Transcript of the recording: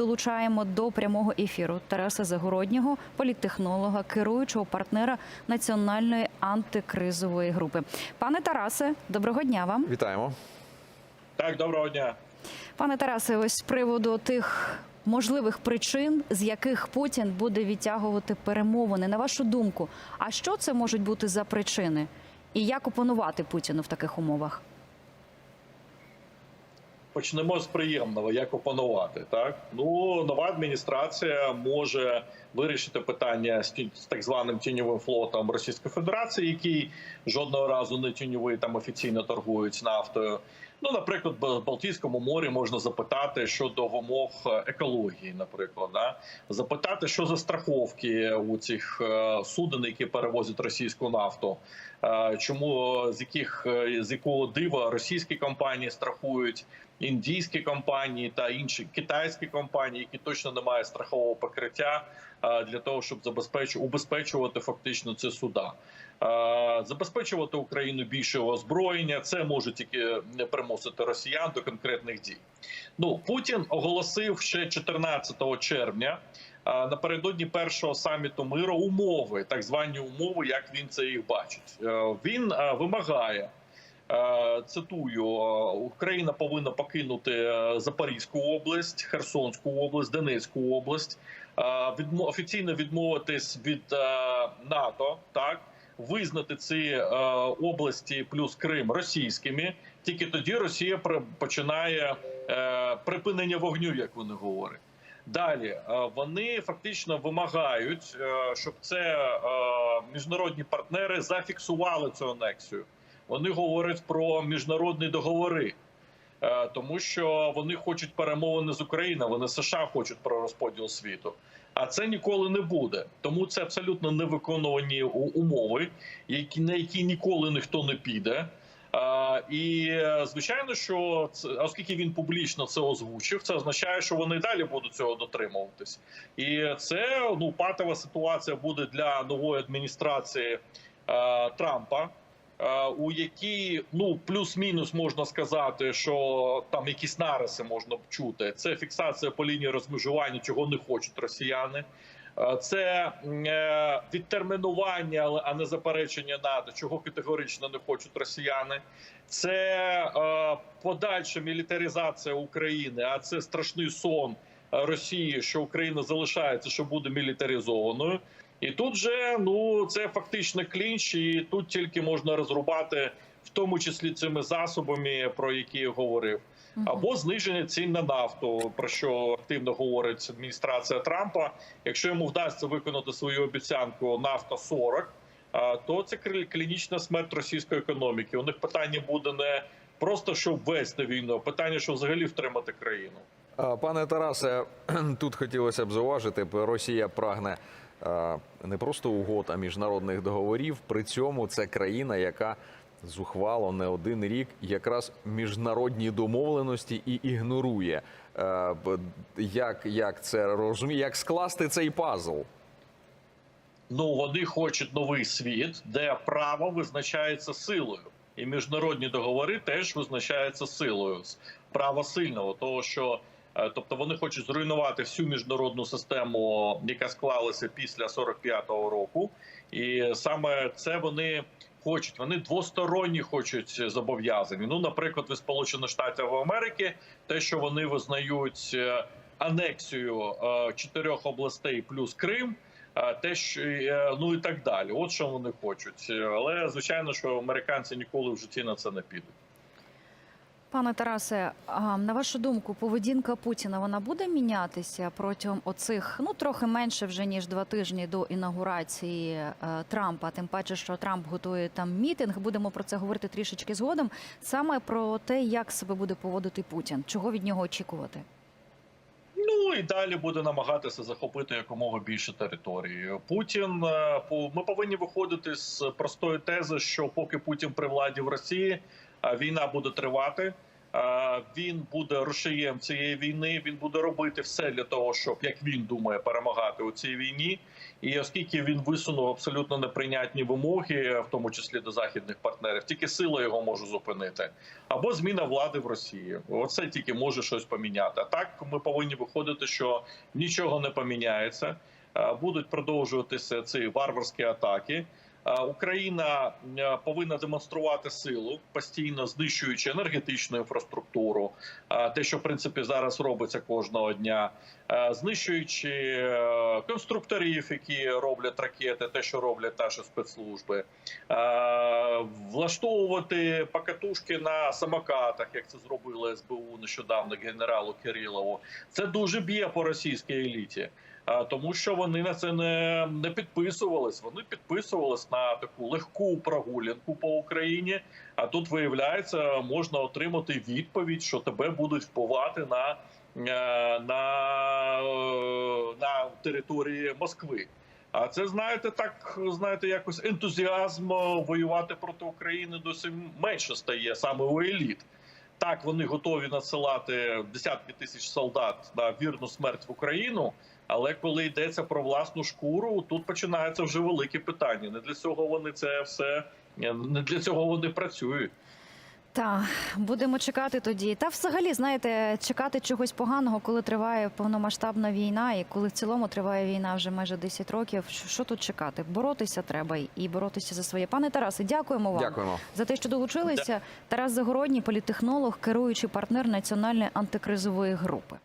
долучаємо до прямого ефіру Тараса Загороднього, політтехнолога, керуючого партнера національної антикризової групи. Пане Тарасе, доброго дня вам. Вітаємо. Так, доброго дня. Пане Тарасе, ось з приводу тих можливих причин, з яких Путін буде відтягувати перемовини. На вашу думку, а що це можуть бути за причини? І як опанувати Путіну в таких умовах? Почнемо з приємного, як опанувати. Так ну нова адміністрація може вирішити питання з з так званим тіньовим флотом Російської Федерації, який жодного разу не тіньовий там офіційно торгують нафтою. Ну, наприклад, в Балтійському морі можна запитати щодо вимог екології, наприклад, да? запитати, що за страховки у цих е, суден, які перевозять російську нафту. Е, Чому з яких е, з якого дива російські компанії страхують індійські компанії та інші китайські компанії, які точно не мають страхового покриття е, для того, щоб забезпечувати убезпечувати фактично це суда. Е, Забезпечувати Україну більше озброєння це може тільки не примусити росіян до конкретних дій. Ну Путін оголосив ще 14 червня напередодні першого саміту миру умови, так звані умови, як він це їх бачить. Е, Він е, вимагає. Е, Цитую: Україна повинна покинути Запорізьку область, Херсонську область, Донецьку область, офіційно відмовитись від НАТО, так визнати ці е, області плюс Крим російськими. Тільки тоді Росія починає е, припинення вогню, як вони говорять. Далі е, вони фактично вимагають, щоб це міжнародні партнери зафіксували цю анексію. Вони говорять про міжнародні договори, тому що вони хочуть перемовини з Україною. Вони США хочуть про розподіл світу. А це ніколи не буде. Тому це абсолютно невиконувані умови, на які ніколи ніхто не піде. А, і е, звичайно, що це, оскільки він публічно це озвучив, це означає, що вони далі будуть цього дотримуватись. І це ну патова ситуація буде для нової адміністрації е, Трампа. Е, У якій ну плюс-мінус можна сказати, що там якісь нариси можна чути. Це фіксація по лінії розмежування, чого не хочуть росіяни. Е, Це е, відтермінування, а не заперечення НАТО, чого категорично не хочуть росіяни. Це подальша мілітаризація України, а це страшний сон Росії, що Україна залишається, що буде мілітаризованою. І тут же ну це фактично клінч, і тут тільки можна розрубати, в тому числі цими засобами, про які я говорив або зниження цін на нафту, про що активно говорить адміністрація Трампа. Якщо йому вдасться виконати свою обіцянку нафта 40, а, то це клі- клінічна смерть російської економіки. У них питання буде не просто щоб вести війну, а питання, що взагалі втримати країну. Пане Тарасе, тут хотілося б зауважити, Росія прагне не просто угод, а міжнародних договорів. При цьому це країна, яка зухвало не один рік якраз міжнародні домовленості і ігнорує. Е, Як, як це розуміє, як скласти цей пазл? Ну вони хочуть новий світ, де право визначається силою, і міжнародні договори теж визначаються силою права сильного, того що. Е, Тобто вони хочуть зруйнувати всю міжнародну систему, яка склалася після 45-го року, і саме це вони хочуть. Вони двосторонні хочуть зобов'язані. Ну, наприклад, від Сполучених Штатів Америки, те, що вони визнають е, анексію е, чотирьох областей плюс Крим. Те, що ну і так далі, от що вони хочуть, але звичайно, що американці ніколи в житті на це не підуть. Пане Тарасе, на вашу думку, поведінка Путіна вона буде мінятися протягом оцих ну трохи менше вже ніж два тижні до інаугурації е, Трампа. Тим паче, що Трамп готує там мітинг. Будемо про це говорити трішечки згодом. Саме про те, як себе буде поводити Путін, чого від нього очікувати. Ну і далі буде намагатися захопити якомога більше території. Путін е, ми повинні виходити з простої тези, що поки Путін при владі в Росії, війна буде тривати. Він буде рушієм цієї війни. Він буде робити все для того, щоб як він думає перемагати у цій війні. І оскільки він висунув абсолютно неприйнятні вимоги, в тому числі до західних партнерів, тільки сила його може зупинити, або зміна влади в Росії. Оце тільки може щось поміняти. А так ми повинні виходити, що нічого не поміняється. Будуть продовжуватися ці варварські атаки. Е, Україна е, повинна демонструвати силу, постійно знищуючи енергетичну інфраструктуру, е, те, що в принципі зараз робиться кожного дня, знищуючи конструкторів, які роблять ракети, те, що роблять наші спецслужби, влаштовувати покатушки на самокатах, як це зробили СБУ нещодавно генералу Кирилову. Це дуже б'є по російській еліті. Тому що вони на це не, не підписувались. Вони підписувались на таку легку прогулянку по Україні. А тут виявляється, можна отримати відповідь, що тебе будуть впливати на, е, на, е, на території Москви. А це знаєте, так знаєте, якось ентузіазм е, воювати проти України досі менше стає саме у еліт. Так, вони готові надсилати десятки тисяч солдат на вірну смерть в Україну. Але коли йдеться про власну шкуру, тут починається вже велике питання. Не для цього вони це все не для цього вони працюють. Та будемо чекати тоді. Та взагалі, знаєте, чекати чогось поганого, коли триває повномасштабна війна, і коли в цілому триває війна вже майже 10 років. Що, що тут чекати? Боротися треба і боротися за своє. Пане Тарасе, дякуємо вам Дякуємо. за те, що долучилися. Тарас Загородній, політехнолог, керуючий партнер національної антикризової групи.